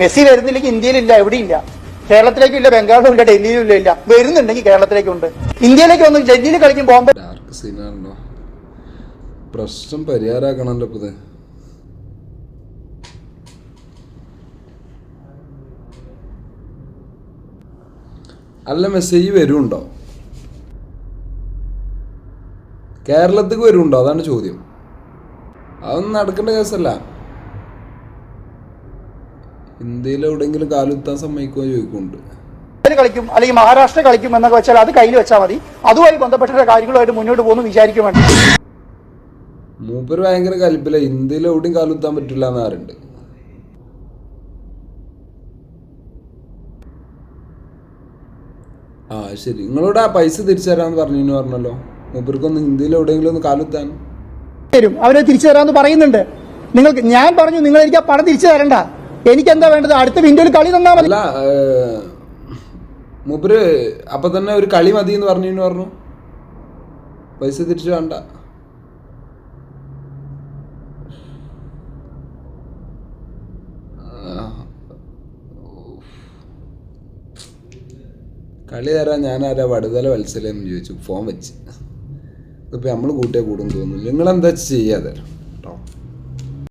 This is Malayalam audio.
മെസ്സി വരുന്നില്ലെങ്കിൽ ഇന്ത്യയിലില്ല എവിടെയില്ല. കേരളത്തിലേക്കും ഇല്ല ബംഗാളിലും ഇല്ല. ഡൽഹിയിലും ഇല്ല ഇല്ല വരുന്നുണ്ടെങ്കിൽ കേരളത്തിലേക്കുണ്ട്. ഇന്ത്യയിലേക്ക് വന്ന് ഡൽഹിയിൽ കളിക്കും ബോംബെ ഡാർക്ക് സീനാണല്ലോ പ്രശ്നം പരിഹാരമാക്കണല്ലോ ഇപ്പത്. അല്ല മെസ്സേജ് വരുന്നുണ്ടോ കേരളത്തിക്ക് വരുന്നുണ്ടോ അതാണ് ചോദ്യം. അതൊന്നും നടക്കേണ്ട കേസല്ല. ഇന്ത്യയിൽ എവിടെയെങ്കിലും കാലുത്താൻ സമ്മതിക്കുമോ ചോദിക്കുന്നുണ്ട്. കളിക്കും അല്ലെങ്കിൽ മഹാരാഷ്ട്ര കളിക്കും എന്നൊക്കെ വെച്ചാൽ അത് കയ്യിൽ വെച്ചാൽ മതി. അതുമായി ബന്ധപ്പെട്ട കാര്യങ്ങളുമായിട്ട് മുന്നോട്ട് പോകുന്നു വിചാരിക്കും വേണ്ട. മൂപ്പര് ഭയങ്കര കലിപ്പില്ല ഇന്ത്യയിൽ എവിടെയും കാലുത്താൻ പറ്റില്ല എന്ന് ആ ശരി. നിങ്ങളോട് ആ പൈസ തിരിച്ചുതരാന്ന് പറഞ്ഞു പറഞ്ഞല്ലോ. മൂപ്പർക്കൊന്ന് ഇന്ത്യയിൽ എവിടെയെങ്കിലും ഒന്ന് കാലുത്താൻ തരും അവരെ തിരിച്ചു തരാമെന്ന് പറയുന്നുണ്ട്. നിങ്ങൾക്ക് ഞാൻ പറഞ്ഞു നിങ്ങൾ എനിക്ക് ആ പണം തിരിച്ചു തരണ്ട. എനിക്ക് എന്താ വേണ്ടത്? അടുത്ത വിൻഡോയിൽ കളി തന്നാ മതി. അല്ല മൂപ്പര് അപ്പൊ തന്നെ ഒരു കളി മതി എന്ന് പറഞ്ഞു. പറഞ്ഞു പൈസ തിരിച്ചു വേണ്ട. കളി തരാൻ ഞാൻ ആരാ വടുതല വത്സലെന്ന് ചോദിച്ചു. ഫോം വെച്ച്. ഇപ്പൊ നമ്മൾ കൂട്ടിയാൽ കൂടും തോന്നുന്നു. നിങ്ങൾ എന്താ ചെയ്യാതെ